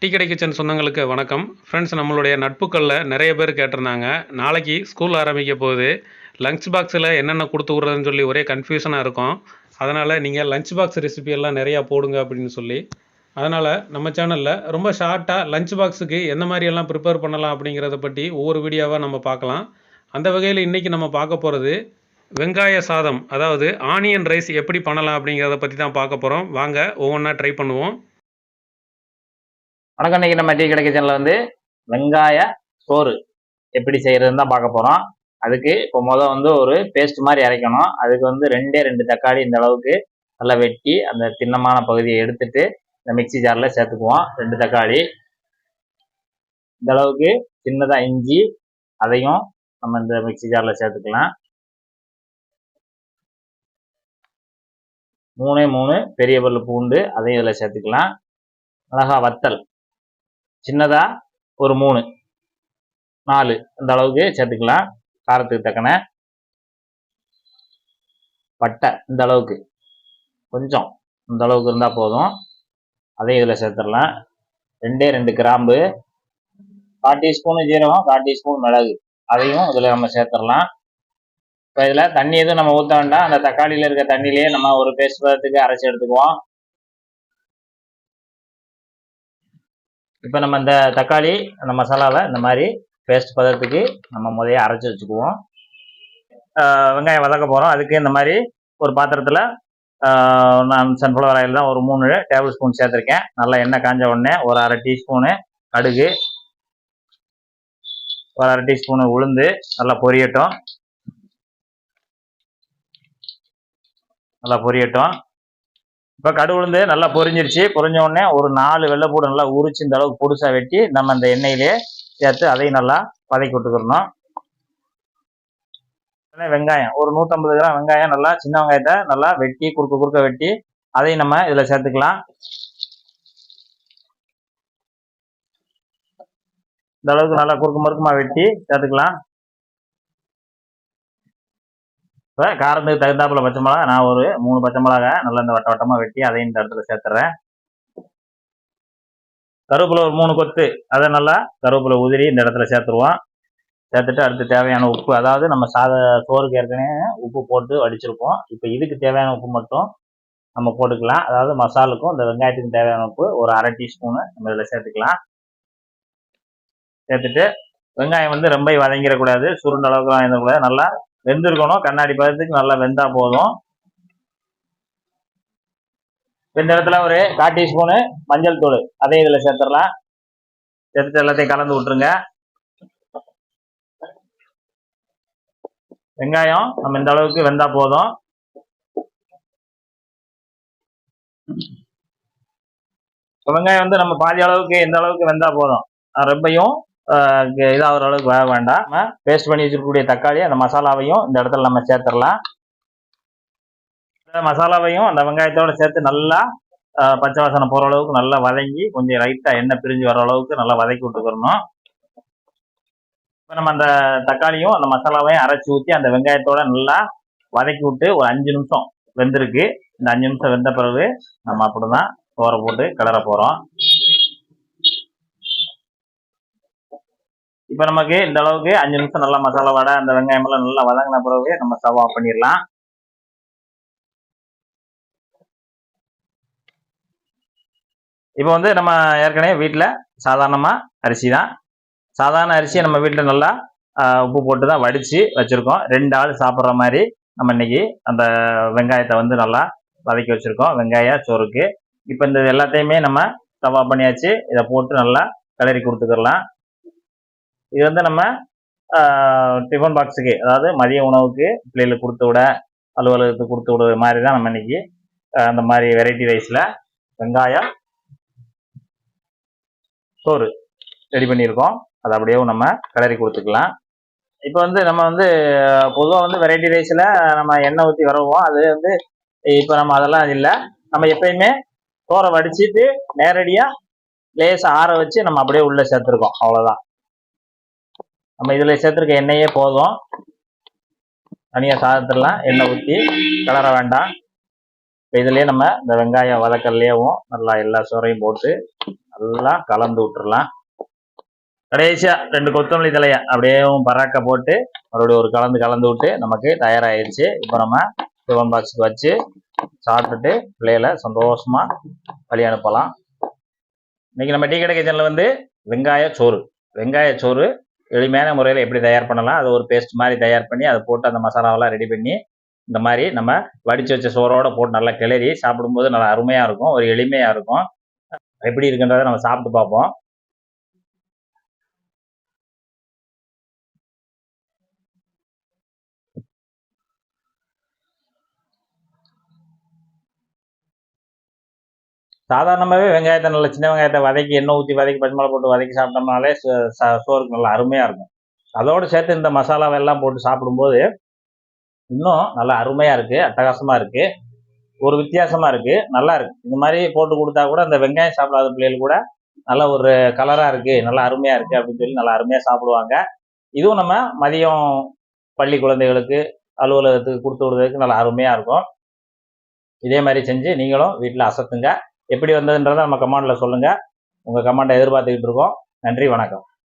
Tea கடை kitchen சொந்தங்களுக்கு வணக்கம். ஃப்ரெண்ட்ஸ் நம்மளுடைய நட்புக்களில் நிறைய பேர் கேட்டிருந்தாங்க. நாளைக்கு ஸ்கூல் ஆரம்பிக்க போகுது. லஞ்ச் பாக்ஸில் என்னென்ன கொடுத்து விட்றதுன்னு சொல்லி ஒரே கன்ஃபியூஷனாக இருக்கும். அதனால் நீங்கள் லஞ்ச் பாக்ஸ் ரெசிபியெல்லாம் நிறையா போடுங்க அப்படின்னு சொல்லி. அதனால் நம்ம சேனலில் ரொம்ப ஷார்ட்டாக லஞ்ச் பாக்ஸுக்கு எந்த மாதிரியெல்லாம் ப்ரிப்பேர் பண்ணலாம் அப்படிங்கிறத பற்றி ஒவ்வொரு வீடியோவாக நம்ம பார்க்கலாம். அந்த வகையில் இன்றைக்கி நம்ம பார்க்க போகிறது வெங்காய சாதம் அதாவது ஆனியன் ரைஸ் எப்படி பண்ணலாம் அப்படிங்கிறத பற்றி தான் பார்க்க போகிறோம் வாங்க ஒவ்வொன்றா ட்ரை பண்ணுவோம். வணக்கம். இன்னைக்கு நம்ம டீ கிடைக்க கிச்சனில் வந்து வெங்காய சோறு எப்படி செய்யறதுன்னு தான் பார்க்க போகிறோம் அதுக்கு இப்போ மொதல் வந்து ஒரு பேஸ்ட் மாதிரி இறக்கணும் அதுக்கு வந்து ரெண்டே ரெண்டு தக்காளி இந்த அளவுக்கு நல்லா வெட்டி அந்த திண்ணமான பகுதியை எடுத்துட்டு இந்த மிக்ஸி ஜாரில் சேர்த்துக்குவோம். ரெண்டு தக்காளி. இந்த அளவுக்கு சின்னதாக இஞ்சி அதையும் நம்ம இந்த மிக்ஸி ஜாரில் சேர்த்துக்கலாம். மூணே மூணு பெரிய பல்லு பூண்டு அதையும் இதில் சேர்த்துக்கலாம். மிளகா வத்தல். சின்னதாக ஒரு மூணு. நாலு. அந்த அளவுக்கு சேர்த்துக்கலாம். காரத்துக்கு தக்கன பட்டை இந்த அளவுக்கு. கொஞ்சம். இந்த அளவுக்கு இருந்தால் போதும். அதையும் இதில் சேர்த்துடலாம். ரெண்டே ரெண்டு கிராம்பு. கால் டீஸ்பூனு ஜீரகம் கால் டீஸ்பூன் மிளகு. அதையும் இதில் நம்ம சேர்த்துடலாம். இப்போ இதில் தண்ணி எதுவும் நம்ம ஊற்ற வேண்டாம். அந்த தக்காளியில் இருக்க தண்ணியிலேயே நம்ம ஒரு பேஸ்ட் பதத்துக்கு அரைச்சி எடுத்துக்குவோம். இப்போ நம்ம இந்த தக்காளி அந்த மசாலாவை இந்த மாதிரி பேஸ்ட் பதத்துக்கு நம்ம முதைய அரைச்சி வச்சுக்குவோம். வெங்காயம் வதக்க போகிறோம் அதுக்கு இந்த மாதிரி ஒரு பாத்திரத்தில் நான் சன்ஃப்ளவர் ஆயில் தான் ஒரு மூணு டேபிள் ஸ்பூன் சேர்த்துருக்கேன். நல்லா எண்ணெய் காஞ்ச உடனே ஒரு அரை டீஸ்பூனு கடுகு ஒரு அரை டீஸ்பூனு உளுந்து நல்லா பொரியட்டும். நல்லா பொரியட்டும். இப்போ கடு நல்லா பொரிஞ்சிருச்சு. பொரிஞ்ச உடனே ஒரு நாலு வெள்ளைப்பூடு நல்லா உரிச்சு இந்த அளவுக்கு பொடுசாக வெட்டி நம்ம அந்த எண்ணெயிலே சேர்த்து அதையும் நல்லா வதக்கி விட்டுக்கிறணும் வெங்காயம். ஒரு நூற்றம்பது கிராம் வெங்காயம் நல்லா சின்ன வெங்காயத்தை நல்லா வெட்டி குறுக்க குறுக்க வெட்டி அதையும் நம்ம இதில் சேர்த்துக்கலாம். இந்த அளவுக்கு நல்லா குறுக்கு மறுக்குமா வெட்டி சேர்த்துக்கலாம். இப்போ காரத்துக்கு தகுந்தாப்புல பச்சை மிளகா நான் ஒரு மூணு பச்சை மிளகா நல்லா இந்த வட்ட வட்டமாக வெட்டி அதையும் இந்த இடத்துல சேர்த்துறேன். கருவேப்பில ஒரு மூணு கொத்து அதை நல்லா கருவேப்பிலை உதிரி இந்த இடத்துல சேர்த்துருவோம். சேர்த்துட்டு அடுத்து தேவையான உப்பு அதாவது நம்ம சாத சோறுக்கு ஏற்கனவே உப்பு போட்டு வடிச்சிருப்போம். இப்போ இதுக்கு தேவையான உப்பு மட்டும் நம்ம போட்டுக்கலாம். அதாவது மசாலுக்கும் இந்த வெங்காயத்துக்கு தேவையான உப்பு ஒரு அரை டீஸ்பூனு நம்ம இதில் சேர்த்துக்கலாம். சேர்த்துட்டு வெங்காயம் வந்து ரொம்ப வதங்கிடக்கூடாது சுருண்ட அளவுக்குலாம் வாங்கிடக்கூடாது நல்லா வெந்திருக்கணும். கண்ணாடி பதத்துக்கு நல்லா வெந்தா போதும். இந்த இடத்துல ஒரு கால் டீஸ்பூனு மஞ்சள் தூள். அதே இதில் சேர்த்துடலாம். சேர்த்துட்டு எல்லாத்தையும் கலந்து விட்டுருங்க. வெங்காயம் நம்ம இந்த அளவுக்கு வெந்தா போதும். வெங்காயம் வந்து நம்ம பாதி அளவுக்கு எந்த அளவுக்கு வெந்தா போதும். ரொம்பையும் இதாகிற அளவுக்கு வேக வேண்டாம். பேஸ்ட் பண்ணி வச்சிருக்கக்கூடிய தக்காளி அந்த மசாலாவையும் இந்த இடத்துல நம்ம சேர்த்துடலாம். இந்த மசாலாவையும் அந்த வெங்காயத்தோட சேர்த்து நல்லா பச்சை வாசனை போகிற அளவுக்கு நல்லா வதங்கி கொஞ்சம் லைட்டாக எண்ணெய் பிரிஞ்சு வர அளவுக்கு நல்லா வதக்கி விட்டுக்கிறணும் இப்போ நம்ம அந்த தக்காளியும் அந்த மசாலாவையும் அரைச்சி ஊற்றி அந்த வெங்காயத்தோட நல்லா வதக்கி விட்டு ஒரு அஞ்சு நிமிஷம் வெந்திருக்கு. இந்த அஞ்சு நிமிஷம் வெந்த பிறகு நம்ம அப்படிதான் சோறை போட்டு கிளற போகிறோம் இப்போ நமக்கு இந்த அளவுக்கு அஞ்சு நிமிஷம் நல்லா மசாலா வடை அந்த வெங்காயம் எல்லாம் நல்லா வதங்கின பிறகு நம்ம ஸ்டவ் ஆஃப் பண்ணிடலாம். இப்போ வந்து நம்ம ஏற்கனவே வீட்டில் சாதாரணமாக அரிசி தான். சாதாரண அரிசியை நம்ம வீட்டில் நல்லா உப்பு போட்டு தான் வடித்து வச்சுருக்கோம். ரெண்டு ஆள் சாப்பிட்ற மாதிரி நம்ம இன்னைக்கு அந்த வெங்காயத்தை வந்து நல்லா வதக்கி வச்சுருக்கோம். வெங்காய சோறுக்கு. இப்போ இந்த எல்லாத்தையுமே நம்ம தவா பண்ணியாச்சு. இதை போட்டு நல்லா கிளறி கொடுத்துக்கலாம். இது வந்து நம்ம டிஃபன் பாக்ஸுக்கு அதாவது மதிய உணவுக்கு பிள்ளைகளுக்கு கொடுத்து விட அலுவலகத்துக்கு கொடுத்து விடுற மாதிரி தான் நம்ம இன்னைக்கு அந்த மாதிரி வெரைட்டி ரைஸில் வெங்காயம் சோறு ரெடி பண்ணியிருக்கோம். அதை அப்படியே நம்ம கிளறி கொடுத்துக்கலாம். இப்போ வந்து நம்ம வந்து பொதுவாக வந்து வெரைட்டி ரைஸில் நம்ம எண்ணெய் ஊற்றி வரவோம் அது வந்து இப்போ நம்ம அதெல்லாம் இல்லை. நம்ம எப்பயுமே சோறை வடிச்சிட்டு நேரடியாக லேசாக ஆற வச்சு நம்ம அப்படியே உள்ளே சேர்த்துருக்கோம். அவ்வளோதான் நம்ம இதில் சேர்த்துருக்க எண்ணெயே போதும். தனியாக சாதத்துலாம் எண்ணெய் ஊற்றி கிளற வேண்டாம். இப்போ இதுலேயே நம்ம இந்த வெங்காயம் வதக்கல்லையவும் நல்லா எல்லா சோறையும் போட்டு நல்லா கலந்து விட்டுறலாம். கடைசியாக ரெண்டு கொத்தமல்லி தலையை அப்படியேவும் பராக்க போட்டு மறுபடியும் ஒரு கலந்து கலந்து விட்டு நமக்கு தயாராகிடுச்சு இப்போ நம்ம டிஃபன் பாக்ஸுக்கு வச்சு சாப்பிட்டுட்டு பிள்ளைகளை சந்தோஷமாக வழி அனுப்பலாம். இன்றைக்கி நம்ம டீ கடை கிச்சனில் வந்து வெங்காய சோறு வெங்காய சோறு எளிமையான முறையில் எப்படி தயார் பண்ணலாம் அதை ஒரு பேஸ்ட் மாதிரி தயார் பண்ணி அதை போட்டு அந்த மசாலாவெல்லாம் ரெடி பண்ணி இந்த மாதிரி நம்ம வடித்து வச்ச சோறோடு போட்டு நல்லா கிளறி சாப்பிடும்போது நல்லா அருமையாக இருக்கும் ஒரு எளிமையாக இருக்கும். எப்படி இருக்குன்றதை நம்ம சாப்பிட்டு பார்ப்போம். சாதாரணமாகவே வெங்காயத்தை நல்லா சின்ன வெங்காயத்தை வதக்கி எண்ணெய் ஊற்றி வதக்கி பச்சை மிளகா போட்டு வதக்கி சாப்பிட்டோம்னாலே சோறுக்கு நல்லா அருமையாக இருக்கும். அதோடு சேர்த்து இந்த மசாலாவெல்லாம் போட்டு சாப்பிடும்போது இன்னும் நல்லா அருமையாக இருக்குது அட்டகாசமாக இருக்குது ஒரு வித்தியாசமாக இருக்குது நல்லா இருக்குது இந்த மாதிரி போட்டு கொடுத்தா கூட அந்த வெங்காயம் சாப்பிடாத பிள்ளைகள் கூட நல்ல ஒரு கலராக இருக்குது நல்லா அருமையாக இருக்குது அப்படின்னு சொல்லி நல்லா அருமையாக சாப்பிடுவாங்க. இதுவும் நம்ம மதியம் பள்ளி குழந்தைகளுக்கு அலுவலகத்துக்கு கொடுத்து விடுறதுக்கு நல்லா அருமையாக இருக்கும். இதே மாதிரி செஞ்சு நீங்களும் வீட்டில் அசத்துங்க. எப்படி வந்ததுன்றதை நம்ம கமெண்டில் சொல்லுங்கள் உங்கள் கமெண்டை எதிர்பார்த்துக்கிட்டு இருக்கோம். நன்றி வணக்கம்.